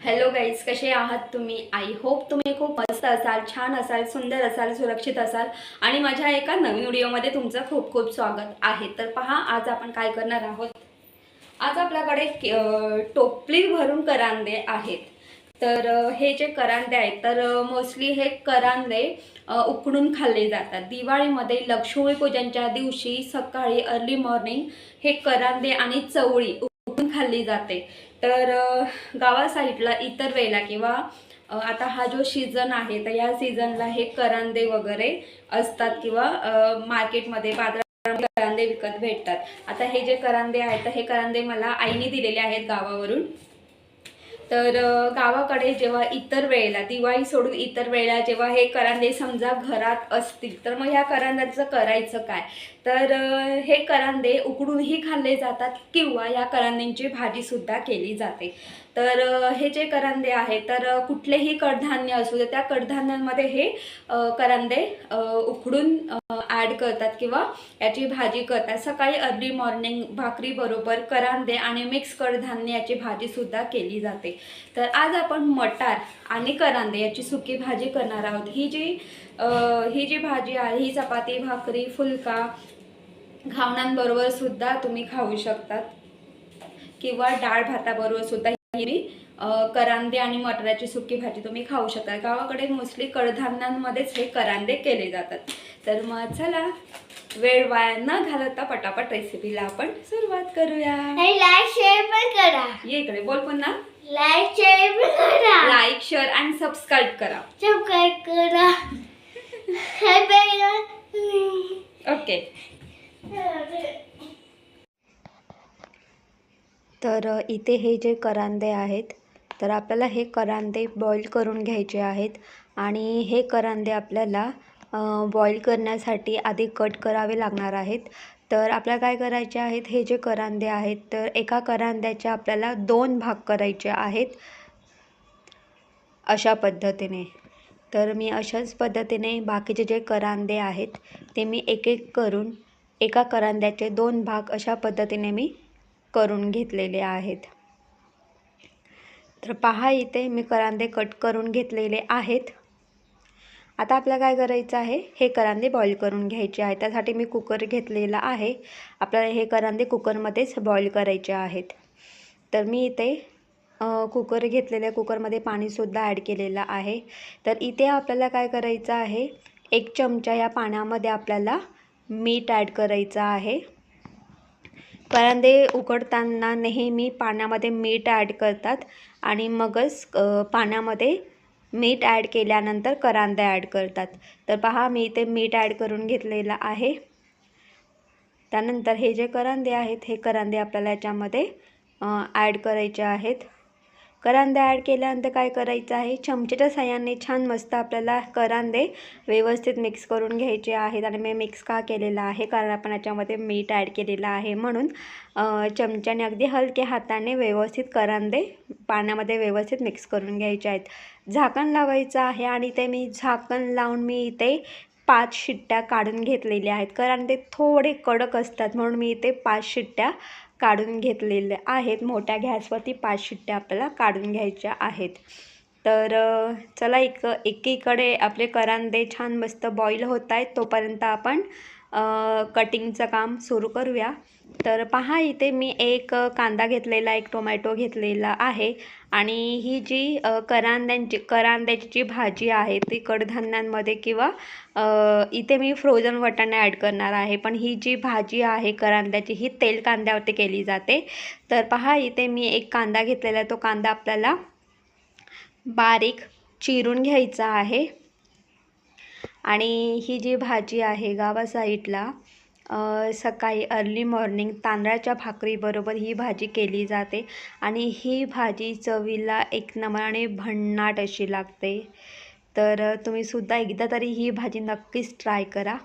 Hello guys कसे आहात तुम्ही? आई होप तुम्ही खूप मस्त असाल छान असाल सुंदर असाल सुरक्षित असाल. आणि माझ्या एका नवीन व्हिडिओमध्ये तुमचं खूप खूप स्वागत आहे. तर पहा आज आपण काय करणार आहोत? आज आपल्याकडे टोपली भरून करांदे आहेत. तर हे जे करांदे आहेत तर मोस्टली हे करांदे उकडून खाल्ले जातात. दिवाळीमध्ये लक्ष्मीपूजनच्या दिवशी सकाळी अर्ली मॉर्निंग हे करांदे आणि चवळी खाल्ली जाते. तर गावा साईडला इतर वेळेला किंवा आता हा जो सीझन आहे तर या सीझनला हे करांदे वगैरे असतात किंवा मार्केटमध्ये बाजारात करांदे विकत भेटतात. आता हे जे करांदे आहेत तर हे करांदे मला आईने दिलेले आहेत गावावरून. तर गावाकडे जेव्हा इतर वेळेला दिवाळी सोडून इतर वेळेला जेव्हा हे करांदे समजा घरात असतील तर मग ह्या करांद्याचं करायचं काय? तर हे करांदे उकडूनही खाल्ले जातात किंवा या करांद्यांची भाजीसुद्धा केली जाते. तर हे जे करांदे आहेत तर कुठलेही कडधान्य असू दे त्या कडधान्यांमध्ये हे करांदे उकडून ॲड करतात किंवा याची भाजी करतात. सकाळी अर्ली मॉर्निंग भाकरीबरोबर करांदे आणि मिक्स कडधान्य याची भाजीसुद्धा केली जाते. तर आज आपण मटार आणि करांदे याची सुकी भाजी करणार आहोत. ही जी ही जी भाजी आहे ही चपाती भाकरी फुलका घावणांबरोबर सुद्धा तुम्ही खाऊ शकतात. किंवा डाळ भाताबरोबर सुद्धा ही अ, करांदे आणि मटाराची सुकी भाजी तुम्ही खाऊ शकता. गावाकडे मोस्टली कडधान्यांमध्येच हे करांदे केले जातात. तर मग चला वेळ वाया न घालवता पटापट रेसिपीला आपण सुरुवात करूया. लाईक शेअर पण करा. ये इकडे बोल पुन्हा. लाईक शेअर पण करा. लाईक शेअर आणि सबस्क्राईब करा. सबस्क्राईब करा. ओके तर इथे हे जे करांदे आहेत तर आपल्याला हे करांदे बॉईल करून घ्यायचे आहेत आणि हे करांदे आपल्याला बॉईल करण्यासाठी आधी कट करावे लागणार आहेत. तर आपल्याला काय करायचे आहेत? हे जे करांदे आहेत तर एका करांद्याचे आपल्याला दोन भाग करायचे आहेत अशा पद्धतीने. तर मी अशाच पद्धतीने बाकीचे जे करांदे आहेत ते मी एक एक करून एका करांद्याचे दोन भाग अशा पद्धतीने मी करून घेतलेले आहेत. तर पहा इथे मी करांदे कट करून घेतलेले आहेत. आता आपल्याला काय करायचं आहे? हे करांदे बॉईल करून घ्यायचे आहे. त्यासाठी मी कुकर घेतलेला आहे. आपल्याला हे करांदे कुकरमध्येच बॉईल करायचे आहेत. तर मी इथे कुकर घेतलेल्या कुकरमध्ये पाणीसुद्धा ॲड केलेलं आहे. तर इथे आपल्याला काय करायचं आहे? एक चमचा या पाण्यामध्ये आपल्याला मीठ ॲड करायचं आहे. करांदे उकडताना नेहमी पाण्यामध्ये मीठ ॲड करतात आणि मगच पाण्यामध्ये मीठ ॲड केल्यानंतर करांदे ॲड करतात. तर पहा मी इथे मीठ ॲड करून घेतलेलं आहे. त्यानंतर हे जे करांदे आहेत हे करांदे आपल्याला याच्यामध्ये ॲड करायचे आहेत. करांदा ॲड केल्यानंतर काय करायचं आहे? चमचेच्या साह्याने छान मस्त आपल्याला करांदे व्यवस्थित मिक्स करून घ्यायचे आहेत आणि मी मिक्स का केलेला आहे? कारण आपण याच्यामध्ये मीठ ॲड केलेलं आहे म्हणून चमच्याने अगदी हलक्या हाताने व्यवस्थित करांदे पाण्यामध्ये व्यवस्थित मिक्स करून घ्यायचे आहेत. झाकण लावायचं आहे आणि ते मी झाकण लावून मी इथे पाच शिट्ट्या काढून घेतलेल्या आहेत. कारण ते थोडे कडक असतात म्हणून मी इथे पाच शिट्ट्या काढून घेतलेले आहेत. मोठ्या गॅसवरती पाच शिट्ट्या आपल्याला काढून घ्यायच्या आहेत. तर चला एक एकीकडे आपले करांदे छान मस्त बॉईल होत आहेत. तोपर्यंत आपण कटिंगचं काम सुरू करूया. तर पहा इथे मी एक कांदा घेतलेला एक टोमॅटो घेतलेला आहे. आणि ही जी करांद्यांची करांद्याची जी भाजी आहे ती कडधान्यांमध्ये किंवा इथे मी फ्रोझन वाटाणे ॲड करणार आहे. पण ही जी भाजी आहे करांद्याची ही तेल कांद्यावरती केली जाते. तर पहा इथे मी एक कांदा घेतलेला आहे तो कांदा आपल्याला बारीक चिरून घ्यायचा आहे. आणि ही जी भाजी आहे गावा साईडला सकाळी अर्ली मॉर्निंग तांदळाच्या भाकरीबरोबर ही भाजी केली जाते आणि ही भाजी चवीला एक नंबराने भन्नाट अशी लागते. तर तुम्ही तुम्हीसुद्धा एकदा तरी ही भाजी नक्कीच ट्राय करा.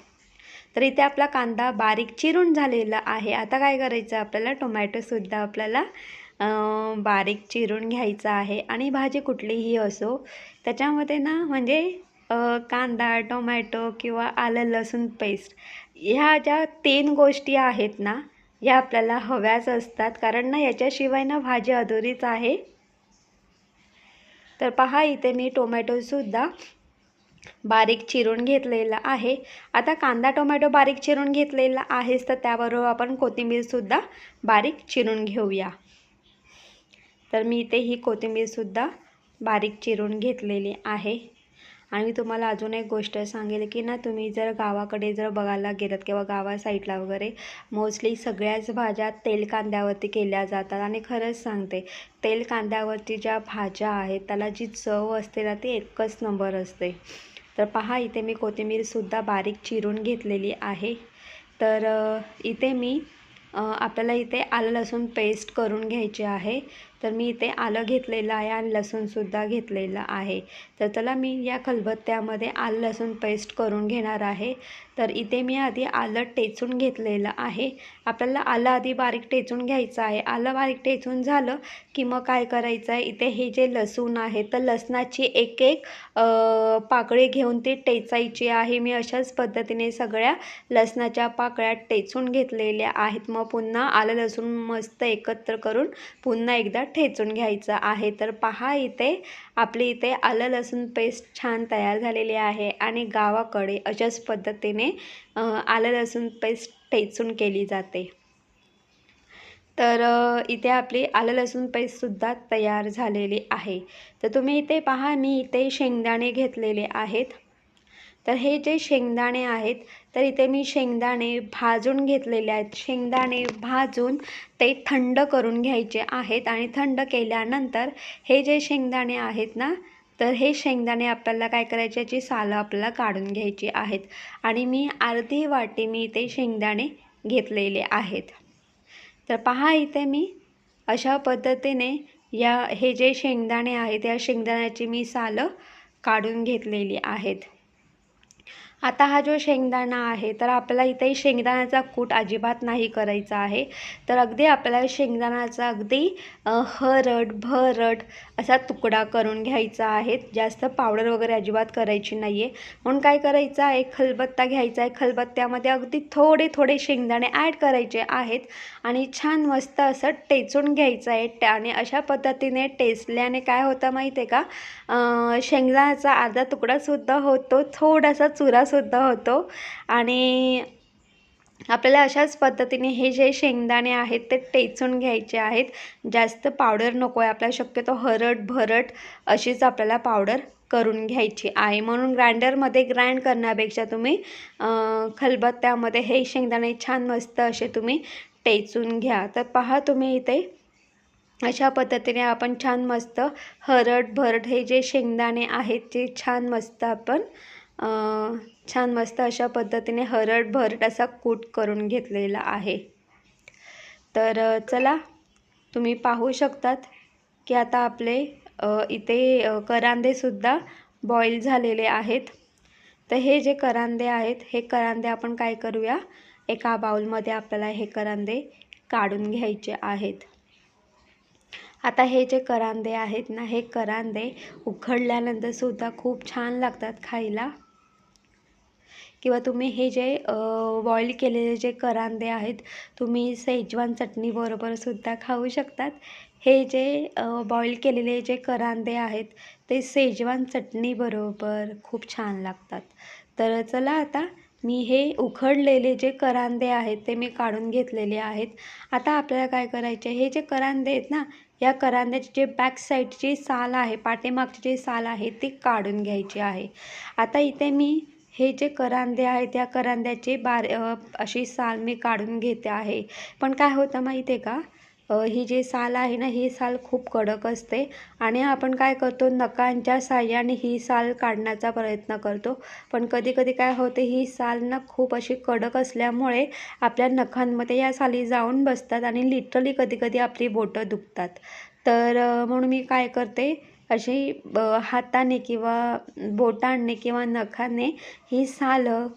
तर इथे आपला कांदा बारीक चिरून झालेला आहे. आता काय करायचं? आपल्याला टोमॅटोसुद्धा आपल्याला बारीक चिरून घ्यायचा आहे आणि भाजी कुठलीही असो त्याच्यामध्ये ना म्हणजे कांदा टोमॅटो किंवा आलं लसूण पेस्ट ह्या ज्या तीन गोष्टी आहेत ना ह्या आपल्याला हव्याच असतात. कारण ना याच्याशिवाय ना भाजी अधुरीच आहे. तर पहा इथे मी टोमॅटोसुद्धा बारीक चिरून घेतलेला आहे. आता कांदा टोमॅटो बारीक चिरून घेतलेला आहेच तर त्याबरोबर आपण कोथिंबीरसुद्धा बारीक चिरून घेऊया. तर मी इथे ही कोथिंबीरसुद्धा बारीक चिरून घेतलेली आहे. आणि मी तुम्हाला अजून एक गोष्ट सांगेल की ना तुम्ही जर गावाकडे जर बघायला गेलात किंवा गावा साईडला वगैरे मोस्टली सगळ्याच भाज्या तेल कांद्यावरती केल्या जातात. आणि खरंच सांगते तेल कांद्यावरती ज्या भाज्या आहेत त्याला जी चव असते ना ती एकच नंबर असते. तर पहा इथे मी कोथिंबीरसुद्धा बारीक चिरून घेतलेली आहे. तर इथे मी आपल्याला इथे आलं लसूण पेस्ट करून घ्यायची आहे. तर मी इथे आलं घेतलेलं आहे आणि लसूणसुद्धा घेतलेलं आहे. तर त्याला मी या खलबत्त्यामध्ये आलं लसूण पेस्ट करून घेणार आहे. तर इथे मी आधी आलं टेचून घेतलेलं आहे. आपल्याला आलं आधी बारीक टेचून घ्यायचं आहे. आलं बारीक टेचून झालं की मग काय करायचं आहे? इथे हे जे लसूण आहे तर लसणाची एक एक पाकळी घेऊन ती टेचायची आहे. मी अशाच पद्धतीने सगळ्या लसणाच्या पाकळ्या टेचून घेतलेल्या आहेत. मग पुन्हा आलं लसूण मस्त एकत्र करून पुन्हा एकदा ठेचून घ्यायचं आहे. तर पहा इथे आपली इथे आलं लसूण पेस्ट छान तयार झालेली आहे आणि गावाकडे अशाच पद्धतीने आलं लसूण पेस्ट ठेचून केली जाते. तर इथे आपली आलं लसूण पेस्टसुद्धा तयार झालेली आहे. तर तुम्ही इथे पहा मी इथे शेंगदाणे घेतलेले आहेत. तर हे जे शेंगदाणे आहेत तर इथे मी शेंगदाणे भाजून घेतलेले आहेत. शेंगदाणे भाजून ते थंड करून घ्यायचे आहेत आणि थंड केल्यानंतर हे जे शेंगदाणे आहेत ना तर हे शेंगदाणे आपल्याला काय करायचे याची सालं आपल्याला काढून घ्यायची आहेत. आणि मी अर्धी वाटी मी इथे शेंगदाणे घेतलेले आहेत. तर पहा इथे मी अशा पद्धतीने या हे जे शेंगदाणे आहेत या शेंगदाण्याची मी सालं काढून घेतलेली आहेत. आता हा जो शेंगदाणा आहे तर आपल्याला इथे शेंगदाण्याचा कूट अजिबात नाही करायचा आहे. तर अगदी आपल्याला शेंगदाण्याचा अगदी हरड भरड भरट असा तुकडा करून घ्यायचा आहे. जास्त पावडर वगैरे अजिबात करायची नाही आहे म्हणून काय करायचं आहे खलबत्ता घ्यायचा आहे. खलबत्त्यामध्ये अगदी थोडे थोडे शेंगदाणे ॲड करायचे आहेत आणि छान मस्त असं टेचून घ्यायचं आहे. आणि अशा पद्धतीने टेचल्याने काय होतं माहिती आहे का शेंगदाण्याचा अर्धा तुकडासुद्धा होतो. थोडासा चुरासुद्धा सुद्धा होतो. आणि आपल्याला अशाच पद्धतीने हे जे शेंगदाणे आहेत ते टेचून घ्यायचे आहेत. जास्त पावडर नको आहे. आपल्याला शक्यतो हरट भरट अशीच आपल्याला पावडर करून घ्यायची आहे. म्हणून ग्राइंडरमध्ये ग्राइंड करण्यापेक्षा तुम्ही खलबत्त्यामध्ये हे शेंगदाणे छान मस्त असे तुम्ही टेचून घ्या. तर पहा तुम्ही इथे अशा पद्धतीने आपण छान मस्त हरट भरट हे जे शेंगदाणे आहेत ते छान मस्त आपण छान मस्त अशा पद्धतीने हरड भरट असा कूट करून घेतलेला आहे. तर चला तुम्ही पाहू शकतात की आता आपले इथे करांदेसुद्धा बॉईल झालेले आहेत. तर हे जे करांदे आहेत हे करांदे आपण काय करूया? एका बाउलमध्ये आपल्याला हे करांदे काढून घ्यायचे आहेत. आता हे जे करांदे आहेत ना हे करांदे उखडल्यानंतरसुद्धा खूप छान लागतात खायला. किंवा तुम्ही हे जे बॉईल केलेले जे करांदे आहेत तुम्ही सेजवान चटणीबरोबरसुद्धा खाऊ शकतात. हे जे बॉईल केलेले जे करांदे आहेत ते सेजवान चटणीबरोबर खूप छान लागतात. तर चला आता मी हे उखडलेले जे करांदे आहेत ते मी काढून घेतलेले आहेत. आता आपल्याला काय करायचे हे जे करांदे आहेत ना या करांद्याची जे बॅक साईडची साल आहे पाठीमागची जी साल आहे ती काढून घ्यायची आहे. आता इथे मी हे जे करांदे आहेत त्या करांद्याचे बार अशी साल मी काढून घेते आहे. पण काय होतं माहिती आहे का ही जी साल आहे ना ही साल खूप कडक असते आणि आपण काय करतो नखांच्या साह्याने ही साल काढण्याचा प्रयत्न करतो. पण कधी कधी काय होते ही साल ना खूप अशी कडक असल्यामुळे आपल्या नखांमध्ये या साली जाऊन बसतात आणि लिटरली कधी कधी आपली बोटं दुखतात. तर म्हणून मी काय करते अशी ब हाताने किंवा बोटांनी किंवा नखाने ही सालं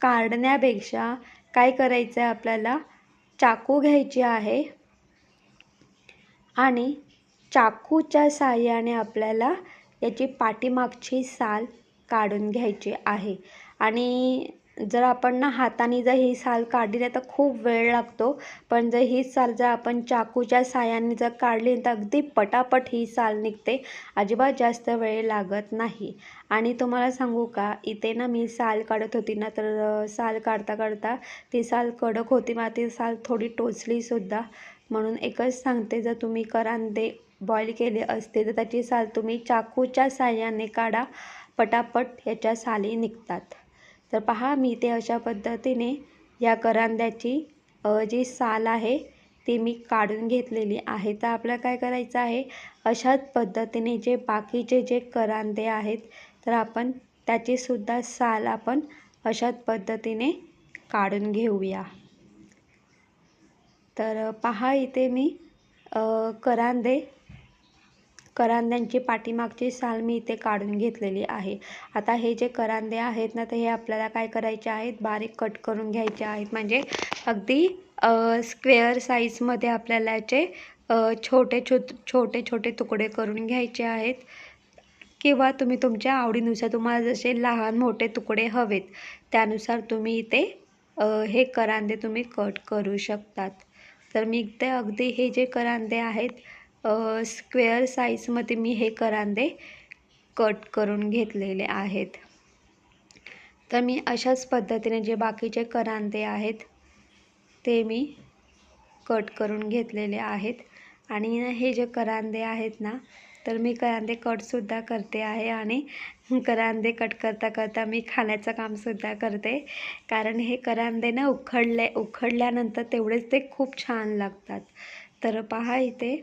काढण्यापेक्षा काय करायचं आहे आपल्याला? चाकू घ्यायची आहे आणि चाकूच्या साहाय्याने आपल्याला याची पाठीमागची साल काढून घ्यायची आहे. आणि जर आपण ना हाताने जर ही साल काढली तर खूप वेळ लागतो. पण जर ही साल जर आपण चाकूच्या साहाय्याने जर काढली तर अगदी पटापट ही साल निघते. अजिबात जास्त वेळ लागत नाही. आणि तुम्हाला सांगू का इथे ना मी साल काढत होती ना तर साल काढता काढता ती साल कडक होती मला ती साल थोडी टोचलीसुद्धा म्हणून एकच सांगते जर तुम्ही करांदे बॉईल केले असते तर त्याची साल तुम्ही चाकूच्या साह्याने काढा. पटापट ह्याच्या साली निघतात. तर पहा मी ते अशा पद्धतीने या करांद्याची जी साल आहे ती मी काढून घेतलेली आहे. तर आपल्याला काय करायचं आहे? अशाच पद्धतीने जे बाकीचे जे करांदे आहेत तर आपण त्याचीसुद्धा साल आपण अशाच पद्धतीने काढून घेऊया. तर पहा इथे मी करांदे करांद्यांची पाठीमागची साल मी इथे काढून घेतलेली आहे. आता हे जे करांदे आहेत ना तर हे आपल्याला काय करायचे आहेत? बारीक कट करून घ्यायचे आहेत. म्हणजे अगदी स्क्वेअर साईजमध्ये आपल्याला याचे छोटे छो छोटे छोटे तुकडे करून घ्यायचे आहेत. किंवा तुम्ही तुमच्या आवडीनुसार तुम्हाला जसे लहान मोठे तुकडे हवेत त्यानुसार तुम्ही इथे हे करांदे तुम्ही कट करू शकतात. तर मी इथे अगदी हे जे करांदे आहेत स्क्वेअर साईजमध्ये मी हे करांदे कट करून घेतलेले आहेत. तर मी अशाच पद्धतीने जे बाकीचे करांदे आहेत ते मी कट करून घेतलेले आहेत. आणि हे जे करांदे आहेत ना तर मी करांदे कटसुद्धा करते आहे आणि करांदे कट करता करता मी खाण्याचं कामसुद्धा करते. कारण हे करांदे ना उखडले उखडल्यानंतर तेवढेच ते खूप छान लागतात. तर पहा इथे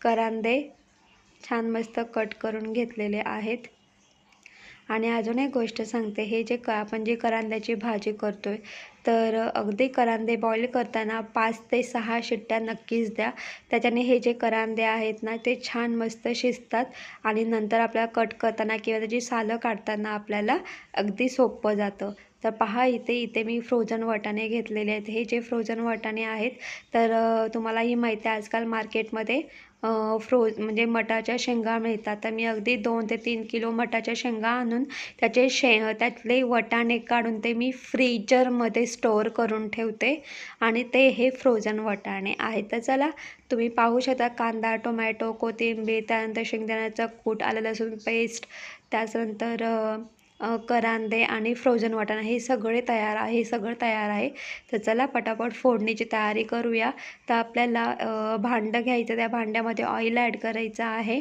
करांदे छान मस्त कट करून घेतलेले आहेत. आणि अजून एक गोष्ट सांगते हे जे क आपण जे करांद्याची भाजी करतो आहे तर अगदी करांदे बॉईल करताना पाच ते सहा शिट्ट्या नक्कीच द्या. त्याच्याने हे जे करांदे आहेत ना ते छान मस्त शिजतात आणि नंतर आपल्याला कट करताना किंवा त्याची सालं काढताना आपल्याला अगदी सोपं जातं. तर पहा इथे इथे मी फ्रोझन वाटाणे घेतलेले आहेत. हे जे फ्रोझन वाटाणे आहेत तर तुम्हाला ही माहिती आहे आजकाल मार्केटमध्ये फ्रोज म्हणजे मटाच्या शेंगा मिळतात. तर मी अगदी दोन ते तीन किलो मटाच्या शेंगा आणून त्याचे शे त्यातले वटाणे काढून ते मी फ्रीजरमध्ये स्टोअर करून ठेवते. आणि ते हे फ्रोझन वटाणे आहेत. तर चला तुम्ही पाहू शकता कांदा टोमॅटो कोथिंबीर त्यानंतर शेंगदाण्याचा कूट आलं लसूण पेस्ट त्याच्यानंतर करांदे आणि फ्रोझन वाटाणा हे सगळे तयार आहे हे सगळं तयार आहे. तर चला पटापट फोडणीची तयारी करूया. तर आपल्याला भांडं घ्यायचं त्या भांड्यामध्ये ऑइल ॲड करायचं आहे.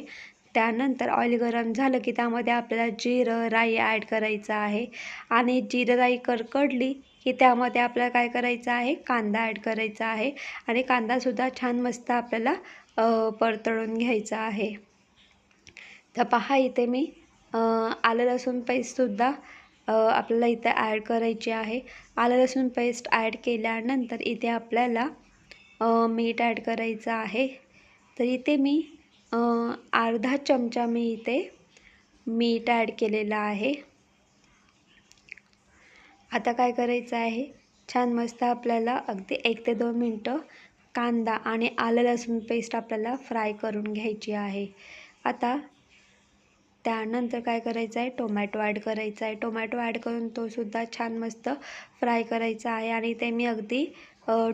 त्यानंतर ऑइल गरम झालं की त्यामध्ये आपल्याला जिरं राई ॲड करायचं आहे. आणि जिरं राई करकडली की त्यामध्ये आपल्याला काय करायचं आहे? कांदा ॲड करायचा आहे. आणि कांदासुद्धा छान मस्त आपल्याला परतळून घ्यायचा आहे. तर पहा इथे मी आलं लसूण पेस्टसुद्धा आपल्याला इथे ॲड करायची आहे. आलं लसूण पेस्ट ॲड केल्यानंतर इथे आपल्याला मीठ ॲड करायचं आहे. तर इथे मी अर्धा चमचा मी इथे मीठ ॲड केलेलं आहे. आता काय करायचं आहे? छान मस्त आपल्याला अगदी एक ते दोन मिनटं कांदा आणि आलं लसूण पेस्ट आपल्याला फ्राय करून घ्यायची आहे. आता त्यानंतर काय करायचं आहे टोमॅटो ॲड करायचा आहे टोमॅटो ॲड करून तोसुद्धा छान मस्त फ्राय करायचा आहे आणि ते मी अगदी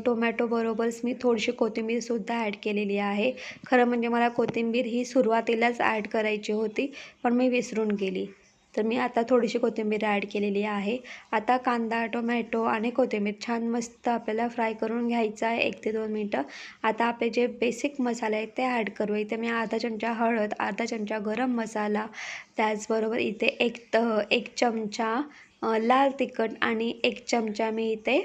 टोमॅटोबरोबरच मी थोडीशी कोथिंबीरसुद्धा ॲड केलेली आहे. खरं म्हणजे मला कोथिंबीर ही सुरुवातीलाच ॲड करायची होती पण मी विसरून गेली. तर मी आता थोडीशी कोथिंबीर ॲड केलेली आहे. आता कांदा टोमॅटो आणि कोथिंबीर छान मस्त आपल्याला फ्राय करून घ्यायचं आहे एक ते दोन मिनटं. आता आपले जे बेसिक मसाले आहेत ते ॲड करू इथे मी अर्धा चमचा हळद अर्धा चमचा गरम मसाला त्याचबरोबर इथे एक त एक चमचा लाल तिखट आणि एक चमचा मी इथे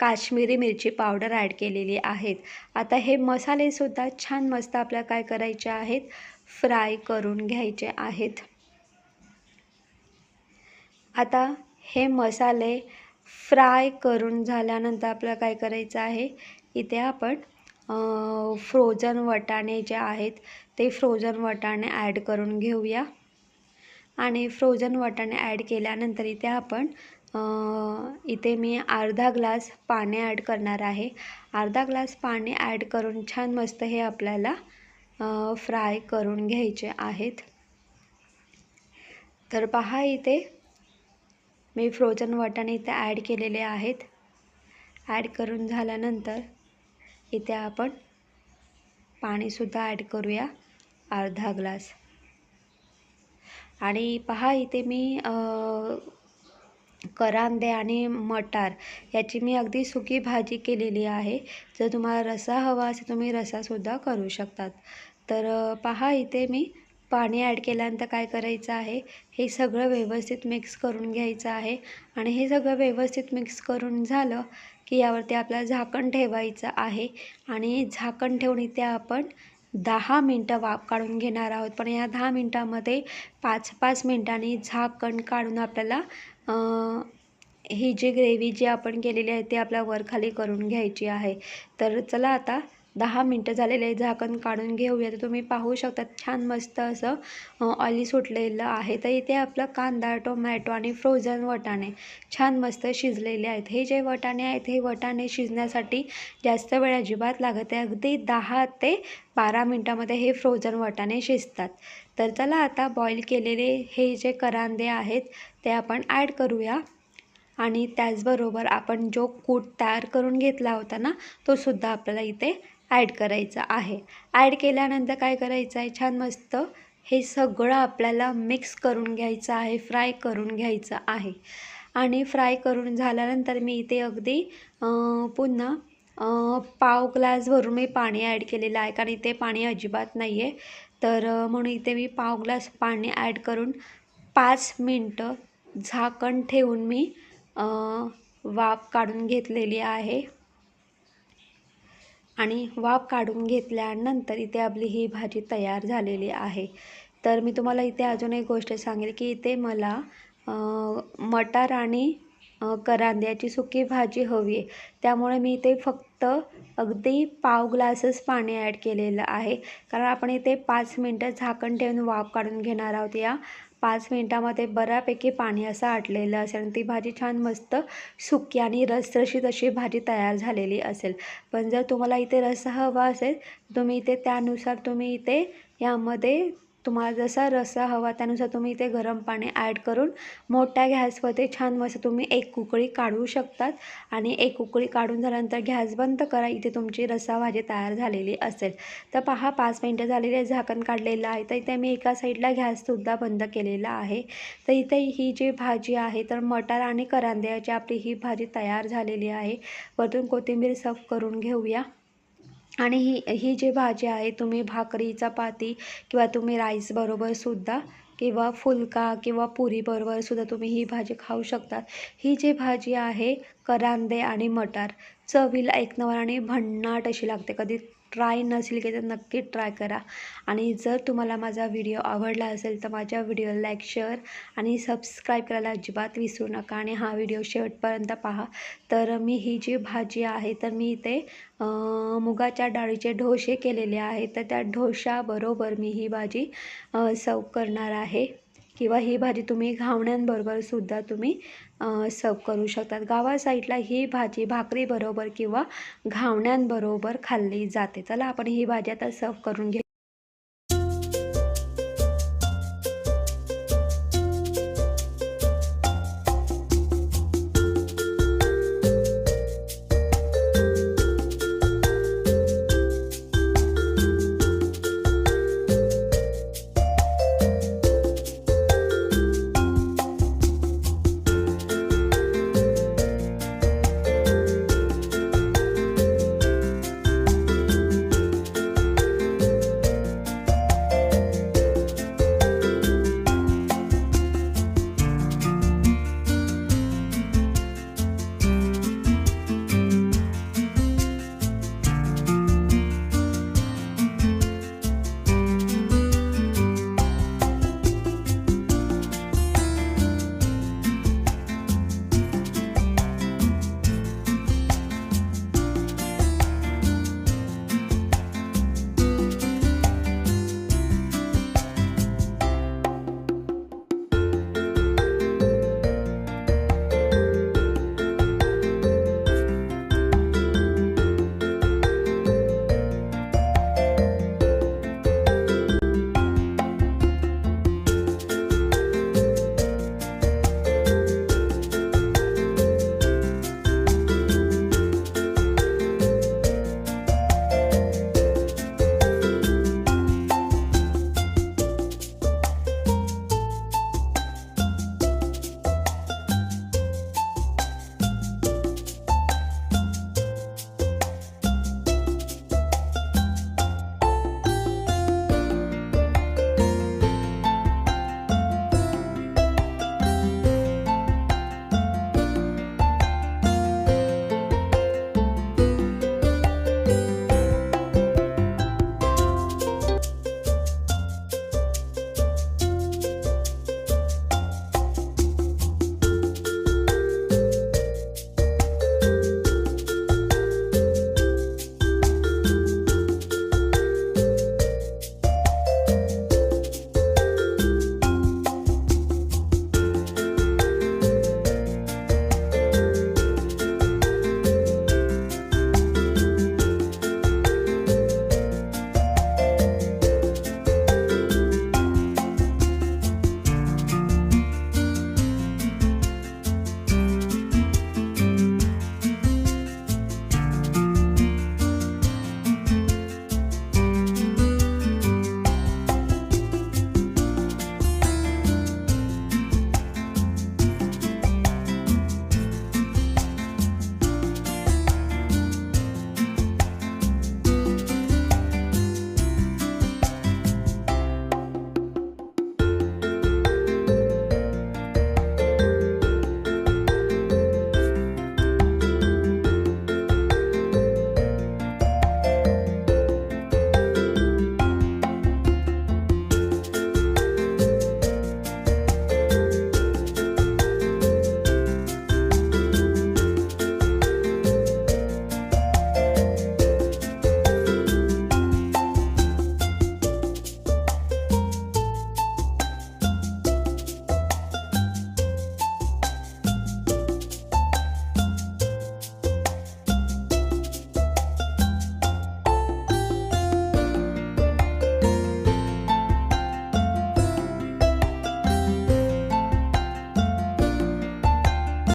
काश्मीरी मिरची पावडर ॲड केलेली आहेत. आता हे मसालेसुद्धा छान मस्त आपल्याला काय करायचे आहेत? फ्राय करून घ्यायचे आहेत. आता हे मसाले फ्राय करून झाल्यानंतर आपल्याला काय करायचं आहे? इथे आपण फ्रोझन वटाणे जे आहेत ते फ्रोझन वटाणे ॲड करून घेऊया. आणि फ्रोझन वटाणे ॲड केल्यानंतर इथे आपण इथे मी अर्धा ग्लास पाणी ॲड करणार आहे. अर्धा ग्लास पाणी ॲड करून छान मस्त हे आपल्याला फ्राय करून घ्यायचे आहेत. तर पहा इथे मी फ्रोजन वाटाणे इथे ॲड केलेले आहेत. ॲड करून झाल्यानंतर इथे आपण पाणीसुद्धा ॲड करूया अर्धा ग्लास आणि पहा इथे मी करांदे आणि मटार याची मी अगदी सुकी भाजी केलेली आहे. जर तुम्हाला रसा हवा असेल तुम्ही रसासुद्धा करू शकतात. तर पहा इथे मी पाणी ॲड केल्यानंतर काय करायचं आहे? हे सगळं व्यवस्थित मिक्स करून घ्यायचं आहे. आणि हे सगळं व्यवस्थित मिक्स करून झालं की यावरती आपल्याला झाकण ठेवायचं आहे. आणि झाकण ठेवून इथे आपण दहा मिनटं वाफ काढून घेणार आहोत. पण या दहा मिनटामध्ये पाच पाच मिनटांनी झाकण काढून आपल्याला ही जी ग्रेव्ही जी आपण केलेली आहे ती आपल्या वरखाली करून घ्यायची आहे. तर चला आता दहा मिनटं झालेले आहे झाकण काढून घेऊया. तर तुम्ही पाहू शकता छान मस्त असं ऑली सुटलेलं आहे. तर इथे आपलं कांदा टोमॅटो आणि फ्रोझन वटाणे छान मस्त शिजलेले आहेत. हे जे वटाणे आहेत हे वटाणे शिजण्यासाठी जास्त वेळ अजिबात लागत आहे अगदी दहा ते बारा मिनटामध्ये हे फ्रोझन वटाणे शिजतात. तर चला आता बॉईल केलेले हे जे करांदे आहेत ते आपण ॲड करूया. आणि त्याचबरोबर आपण जो कूट तयार करून घेतला होता ना तो सुद्धा आपल्याला इथे ॲड करायचा आहे. ॲड केल्यानंतर काय करायचं आहे? छान मस्त हे सगळं आपल्याला मिक्स करून घ्यायचं आहे फ्राय करून घ्यायचं आहे. आणि फ्राय करून झाल्यानंतर मी इथे अगदी पुन्हा पाव ग्लास भरून मी पाणी ॲड केलेलं आहे. कारण इथे पाणी अजिबात नाही आहे तर म्हणून इथे मी पाव ग्लास पाणी ॲड करून पाच मिनटं झाकण ठेवून मी वाफ काढून घेतलेली आहे. आणि वाफ काढून घेतल्यानंतर इथे आपली ही भाजी तयार झालेली आहे. तर मी तुम्हाला इथे अजून एक गोष्ट सांगेल की इथे मला मटार आणि करांद्याची सुकी भाजी हवी आहे. त्यामुळे मी इथे फक्त अगदी पाव ग्लासच पाणी ॲड केलेलं आहे. कारण आपण इथे पाच मिनटं झाकण ठेवून वाफ काढून घेणार आहोत या. पाच मिनटामध्ये बऱ्यापैकी पाणी असं आटलेलं असेल आणि ती भाजी छान मस्त सुकी आणि रसरशीत अशी भाजी तयार झालेली असेल. पण जर तुम्हाला इथे रस्सा हवा असेल तुम्ही इथे त्यानुसार तुम्ही इथे यामध्ये तुम्हाला जसा रस्सा हवा त्यानुसार तुम्ही इथे गरम पाणी ॲड करून मोठ्या गॅसवरती छान मस्त तुम्ही एक कुकळी काढू शकतात. आणि एक उकळी काढून झाल्यानंतर गॅस बंद करा. इथे तुमची रस्सा भाजी तयार झालेली असेल. तर पहा पाच मिनटं झालेली आहे. झाकण काढलेलं आहे. तर इथे मी एका साईडला गॅससुद्धा बंद केलेला आहे. तर इथे ही जी भाजी आहे तर मटार आणि करांद्याची आपली ही भाजी तयार झालेली आहे. वरतून कोथिंबीर सर्व करून घेऊया. आणि ही ही जी भाजी आहे तुम्ही भाकरी चपाती किंवा तुम्ही राईसबरोबरसुद्धा किंवा फुलका किंवा पुरीबरोबर सुद्धा तुम्ही ही भाजी खाऊ शकता. ही जी भाजी आहे करांदे आणि मटार. चवीला एक नंबर आणि भन्नाट अशी लागते. कधी ट्राय नसेल की तर नक्की ट्राय करा. आणि जर तुम्हाला माझा व्हिडिओ आवडला असेल तर माझ्या व्हिडिओला लाईक शेअर आणि सबस्क्राईब करायला अजिबात विसरू नका. आणि हा व्हिडिओ शेवटपर्यंत पहा. तर मी ही जी भाजी आहे तर मी इथे मुगाच्या डाळीचे ढोसे केलेले आहेत तर त्या ढोशाबरोबर मी ही भाजी सर्व करणार आहे. किंवा ही भाजी तुम्ही घावण्यांबरोबर सुद्धा तुम्ही सर्व करू शकतात. गावा साईडला ही भाजी भाकरीबरोबर किंवा घावण्यांबरोबर खाल्ली जाते. चला आपण ही भाजी आता सर्व करून घे